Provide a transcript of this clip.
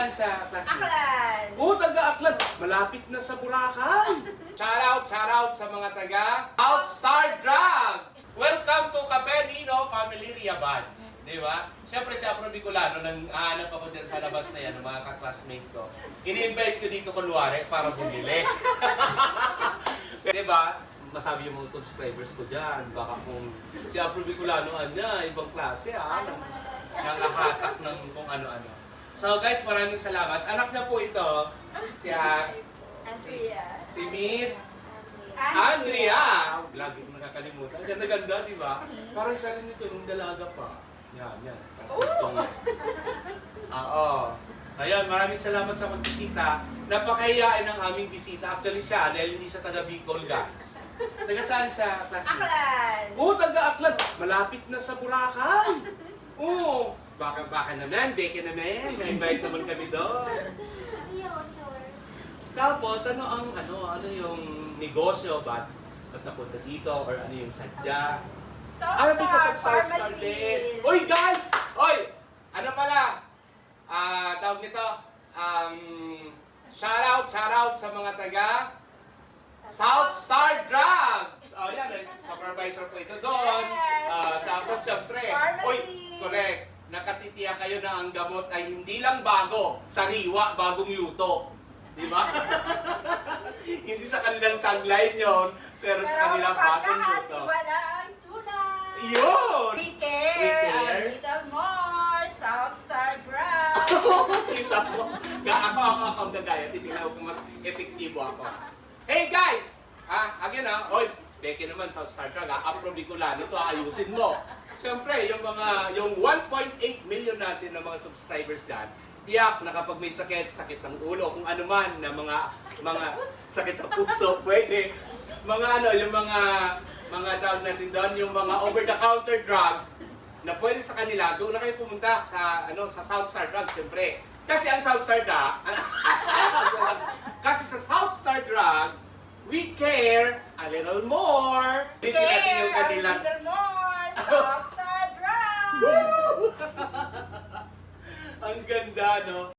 saan siya, classmate? Aklan! Oo, taga-Aklan. Malapit na sa Boracay. shout out, shout out sa mga taga Outstar Drug. Welcome to Cabenino Family Riaban. Di ba? Siyempre si Afro Bicolano, nang aanap ako din sa labas na yan, ng mga ka-classmate ko. Ini-invite ko dito kunwari para bumili. Di ba? Masabi yung mga subscribers ko dyan. Baka kung si Afro Bicolano, anya, ibang klase ah. Nang, nangahatak ng kung ano-ano. So guys, maraming salamat. Anak niya po ito, si, Andrea. si Miss Andrea. Lagi ko nakakalimutan. Ganda-ganda, di ba? Parang siya rin ito nung dalaga pa. Yan, yan. Tapos itong... Oo. So yan, maraming salamat sa pagbisita. Napakahiyain ang aming bisita. Actually siya, dahil hindi siya taga Bicol, guys. Taga saan siya, classmate? Aklan! Oo, taga-Aklan. Malapit na sa Boracay. Baka, baka naman, beke naman. Na-invite naman kami doon. Tapos, ano ang, ano, ano yung negosyo? Ba't, ba't napunta dito? Or ano yung sadya? Ah, because of South Star din. Uy, guys! Uy! Ano pala? Ah, tawag nito, um, shout out, shout out sa mga taga South Star Drugs! Oh, yan, eh, supervisor po ito doon. Ah, tapos, syempre, Pharmacy. uy, correct, nakatitiya kayo na ang gamot ay hindi lang bago, sariwa, bagong luto. Di ba? hindi sa kanilang tagline yon, pero sa kanilang bagong luto. Wala ang tunay! Yun! We care, We care. a little more, South Star Drive. Kita mo? Ako, ako, ako ang gagaya. Titignan ko kung mas epektibo ako. Hey guys! Ah, again ah, oy, Becky naman sa Star Trek Afro Bicolano to ayusin mo. Siyempre, yung mga, yung 1.8 million natin na mga subscribers dyan, tiyak na kapag may sakit, sakit ng ulo, kung ano man na mga, mga, sakit sa puso, pwede. Mga ano, yung mga, mga tawag natin doon, yung mga over-the-counter drugs, na pwede sa kanila, doon na kayo pumunta sa ano sa South Star Drug, siyempre. Kasi ang South Star Drug, kasi sa South Star Drug, we care a little more. Hindi natin yung Care, a little more, South Star Drive. ang ganda, no?